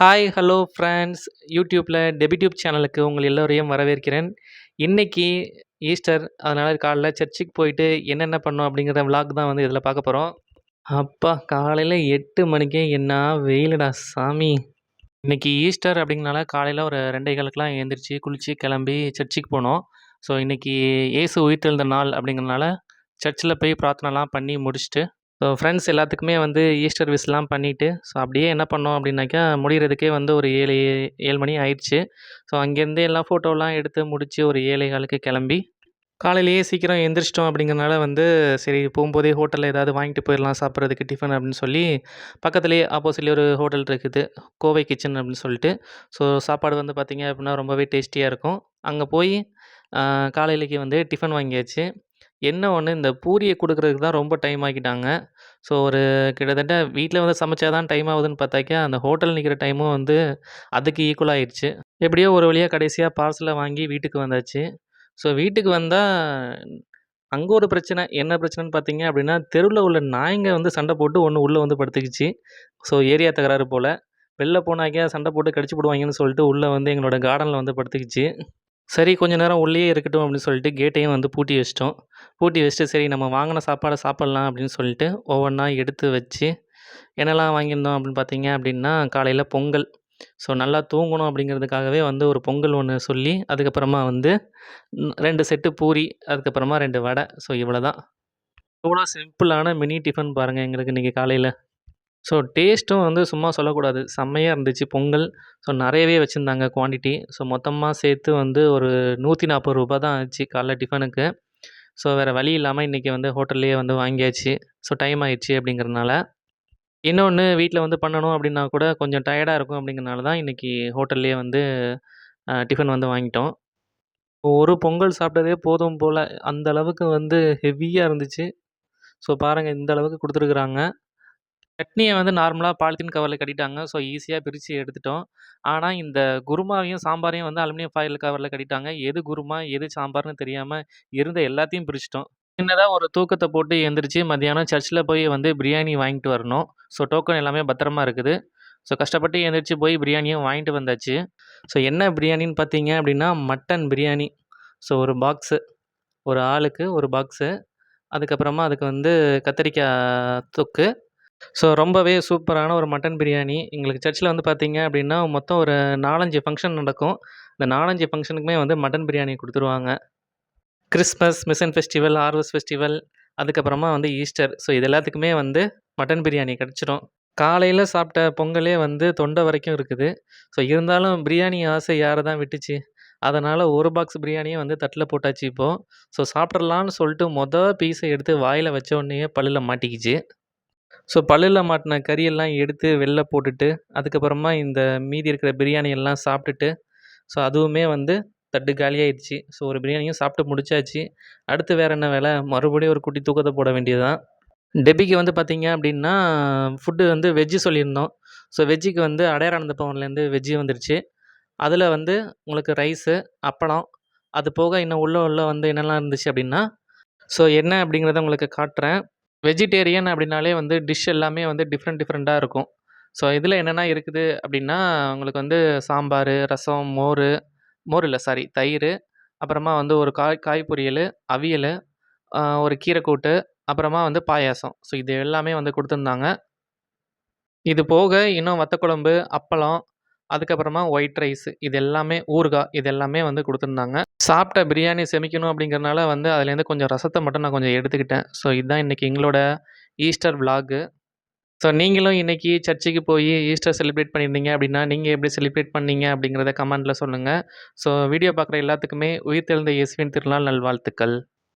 Hi hello friends யூடியூப்பில் டெபிட்யூப் சேனலுக்கு உங்கள் எல்லோரையும் வரவேற்கிறேன். இன்றைக்கி ஈஸ்டர் அதனால் காலைல சர்ச்சுக்கு போயிட்டு என்னென்ன பண்ணோம் அப்படிங்கிற விளாக் தான் வந்து இதில் பார்க்க போகிறோம் அப்பா காலையில் எட்டு மணிக்கே என்ன வெயிலடா சாமி. இன்றைக்கி ஈஸ்டர் அப்படிங்கனால காலையில் ஒரு ரெண்டே காலுக்கெலாம் எழுந்திரிச்சு குளித்து கிளம்பி சர்ச்சுக்கு போனோம். ஸோ இன்றைக்கி இயேசு உயிர்த்தெழுந்த நாள் அப்படிங்கிறனால சர்ச்சில் போய் பிரார்த்தனைலாம் பண்ணி முடிச்சுட்டு ஸோ ஃப்ரெண்ட்ஸ் எல்லாத்துக்குமே வந்து ஈஸ்டர் விஷ்லாம் பண்ணிவிட்டு ஸோ அப்படியே என்ன பண்ணோம் அப்படின்னாக்கா முடிகிறதுக்கே வந்து ஒரு ஏழு ஏழு மணி ஆயிடுச்சு. ஸோ அங்கேருந்து எல்லா ஃபோட்டோலாம் எடுத்து முடித்து ஒரு ஏழை காலுக்கு கிளம்பி காலையிலேயே சீக்கிரம் எந்திரிச்சிட்டோம் அப்படிங்கிறனால வந்து சரி போகும்போதே ஹோட்டலில் ஏதாவது வாங்கிட்டு போயிடலாம் சாப்பிட்றதுக்கு டிஃபன் அப்படின்னு சொல்லி பக்கத்துலேயே ஆப்போசிட்லேயே ஒரு ஹோட்டல் இருக்குது கோவை கிச்சன் அப்படின்னு சொல்லிட்டு. ஸோ சாப்பாடு வந்து பார்த்திங்க அப்படின்னா ரொம்பவே டேஸ்டியாக இருக்கும். அங்கே போய் காலையிலக்கு வந்து டிஃபன் வாங்கியாச்சு. என்ன ஒன்று இந்த பூரியை கொடுக்குறதுக்கு தான் ரொம்ப டைம் ஆக்கிட்டாங்க. ஸோ ஒரு கிட்டத்தட்ட வீட்டில் வந்து சமைச்சா தான் டைம் ஆகுதுன்னு பார்த்தாக்கா அந்த ஹோட்டல் நிற்கிற டைமும் வந்து அதுக்கு ஈக்குவல் ஆயிடுச்சு எப்படியோ ஒரு வழியாக கடைசியாக பார்சலை வாங்கி வீட்டுக்கு வந்தாச்சு. ஸோ வீட்டுக்கு வந்தால் அங்கே ஒரு பிரச்சனை என்ன பிரச்சனைன்னு பார்த்தீங்க அப்படின்னா தெருவில் உள்ள நாய்ங்க வந்து சண்டை போட்டு ஒன்று உள்ளே வந்து படுத்துக்கிச்சு. ஸோ ஏரியா தகராறு போல். வெளில போனாக்கே சண்டை போட்டு கடிச்சு போடுவாங்கன்னு சொல்லிட்டு உள்ளே வந்து எங்களோட கார்டனில் வந்து படுத்துக்கிச்சு. சரி கொஞ்ச நேரம் உள்ளேயே இருக்கட்டும் அப்படின்னு சொல்லிட்டு கேட்டையும் வந்து பூட்டி வச்சிட்டோம். பூட்டி வச்சுட்டு சரி நம்ம வாங்கின சாப்பாடை சாப்பிட்லாம் அப்படின்னு சொல்லிட்டு ஒவ்வொன்றா எடுத்து வச்சு என்னெல்லாம் வாங்கியிருந்தோம்? அப்படின்னு பார்த்தீங்க அப்படின்னா காலையில் பொங்கல். ஸோ நல்லா தூங்கணும் அப்படிங்கிறதுக்காகவே வந்து ஒரு பொங்கல் ஒன்று சொல்லி அதுக்கப்புறமா வந்து ரெண்டு செட்டு பூரி அதுக்கப்புறமா ரெண்டு வடை. ஸோ இவ்வளோ தான் இவ்வளோ சிம்பிளான மினி டிஃபன் பாருங்கள் எங்களுக்கு இன்றைக்கி காலையில். ஸோ டேஸ்ட்டும் வந்து சும்மா சொல்லக்கூடாது. செம்மையாக இருந்துச்சு பொங்கல். ஸோ நிறையவே வச்சுருந்தாங்க குவான்டிட்டி. ஸோ மொத்தமாக சேர்த்து வந்து ஒரு நூற்றி நாற்பது ரூபா தான் ஆச்சு காலைல டிஃபனுக்கு. ஸோ வேறு வழி இல்லாமல் இன்றைக்கி வந்து ஹோட்டல்லையே வந்து வாங்கியாச்சு. ஸோ டைம் ஆயிடுச்சு அப்படிங்கிறதுனால. இன்னொன்று வீட்டில் வந்து பண்ணணும் அப்படின்னா கூட கொஞ்சம் டயர்டாக இருக்கும் அப்படிங்கிறனால தான் இன்றைக்கி ஹோட்டல்லையே வந்து டிஃபன் வந்து வாங்கிட்டோம். ஒரு பொங்கல் சாப்பிட்டதே போதும் போல். அந்த அளவுக்கு வந்து ஹெவியாக இருந்துச்சு. ஸோ பாருங்கள் இந்த அளவுக்கு கொடுத்துருக்குறாங்க. சட்னியை வந்து நார்மலாக பாலித்தீன் கவரில் கட்டிட்டாங்க. ஸோ ஈஸியாக பிரித்து எடுத்துட்டோம். ஆனால் இந்த குருமாவையும் சாம்பாரையும் வந்து அலுமினியம் ஃபாயில் கவரில் கட்டிட்டாங்க. எது குருமா எது சாம்பார்னு தெரியாமல் இருந்த எல்லாத்தையும் பிரிச்சிட்டோம். சின்னதாக ஒரு தூக்கத்தை போட்டு எழுந்திரிச்சு மத்தியானம் சர்ச்சில் போய் வந்து பிரியாணி வாங்கிட்டு வரணும். ஸோ டோக்கன் எல்லாமே பத்திரமா இருக்குது. ஸோ கஷ்டப்பட்டு எழுந்திரிச்சு போய் பிரியாணியும் வாங்கிட்டு வந்தாச்சு. ஸோ என்ன பிரியாணின்னு பார்த்தீங்க அப்படின்னா மட்டன் பிரியாணி. ஸோ ஒரு பாக்ஸு ஒரு ஆளுக்கு ஒரு பாக்ஸு அதுக்கப்புறமா அதுக்கு வந்து கத்திரிக்காய் தொக்கு. ஸோ ரொம்பவே சூப்பரான ஒரு மட்டன் பிரியாணி. எங்களுக்கு சர்ச்சில் வந்து பார்த்தீங்க அப்படின்னா மொத்தம் ஒரு நாலஞ்சு ஃபங்க்ஷன் நடக்கும். இந்த நாலஞ்சு ஃபங்க்ஷனுக்குமே வந்து மட்டன் பிரியாணி கொடுத்துருவாங்க. Christmas mission festival harvest festival அதுக்கப்புறமா வந்து ஈஸ்டர் ஸோ இது எல்லாத்துக்குமே வந்து மட்டன் பிரியாணி கிடச்சிரும். காலையில் சாப்பிட்ட பொங்கலே வந்து தொண்டை வரைக்கும் இருக்குது. ஸோ இருந்தாலும் பிரியாணி ஆசை யாரை தான் விட்டுச்சு? அதனால் ஒரு பாக்ஸ் பிரியாணியை வந்து தட்டில் போட்டாச்சு இப்போது ஸோ சாப்பிட்றலான்னு சொல்லிட்டு மொதல் பீஸை எடுத்து வாயில் வச்ச உடனே பல்லில் மாட்டிக்கிச்சு. ஸோ பல்லில் மாட்டின கறியெல்லாம் எடுத்து வெளில போட்டுட்டு அதுக்கப்புறமா இந்த மீதி இருக்கிற பிரியாணி எல்லாம் சாப்பிட்டுட்டு ஸோ அதுவுமே வந்து தட்டு காலியாயிடுச்சு. ஸோ ஒரு பிரியாணியும் சாப்பிட்டு முடிச்சாச்சு. அடுத்து வேறு என்ன வேலை? மறுபடியும் ஒரு குட்டி தூக்கத்தை போட வேண்டியது தான் டெபிக்கு வந்து பார்த்திங்க அப்படின்னா ஃபுட்டு வந்து வெஜ்ஜு சொல்லியிருந்தோம். ஸோ வெஜ்ஜுக்கு வந்து அடையாரானந்த பவன்லேருந்து வெஜ்ஜு வந்துருச்சு. அதில் வந்து உங்களுக்கு ரைஸு அப்பளம் அது போக இன்னும் உள்ள உள்ள வந்து என்னெல்லாம் இருந்துச்சு அப்படின்னா ஸோ என்ன அப்படிங்கிறத உங்களுக்கு காட்டுறேன். வெஜிடேரியன் அப்படின்னாலே வந்து டிஷ் எல்லாமே வந்து டிஃப்ரெண்ட் டிஃப்ரெண்ட்டாக இருக்கும். ஸோ இதில் என்னென்ன இருக்குது அப்படின்னா உங்களுக்கு வந்து சாம்பார் ரசம் மோர் மோர் இல்லை சாரி தயிர் அப்புறமா வந்து ஒரு காய் காய் பொரியல் அவியல் ஒரு கீரைக்கூட்டு அப்புறமா வந்து பாயாசம். ஸோ இது எல்லாமே வந்து கொடுத்துருந்தாங்க. இது போக இன்னும் வத்த குழம்பு அப்பளம் அதுக்கப்புறமா ஒயிட் ரைஸ் இது எல்லாமே ஊறுகாய் இது எல்லாமே வந்து கொடுத்துருந்தாங்க. சாப்பிட்ட பிரியாணி செமிக்கணும் அப்படிங்கிறனால வந்து அதுலேருந்து கொஞ்சம் ரசத்தை மட்டும் நான் கொஞ்சம் எடுத்துக்கிட்டேன். ஸோ இதுதான் இன்றைக்கி எங்களோட ஈஸ்டர் விலாகு ஸோ நீங்களும் இன்றைக்கி சர்ச்சுக்கு போய் ஈஸ்டர் செலிப்ரேட் பண்ணியிருந்தீங்க அப்படின்னா நீங்கள் எப்படி செலிப்ரேட் பண்ணீங்க அப்படிங்கிறத கமெண்ட்டில் சொல்லுங்கள் ஸோ வீடியோ பார்க்குற எல்லாத்துக்குமே உயிர் தெழுந்த இயேசுவின் திருநாள் நல்வாழ்த்துக்கள்.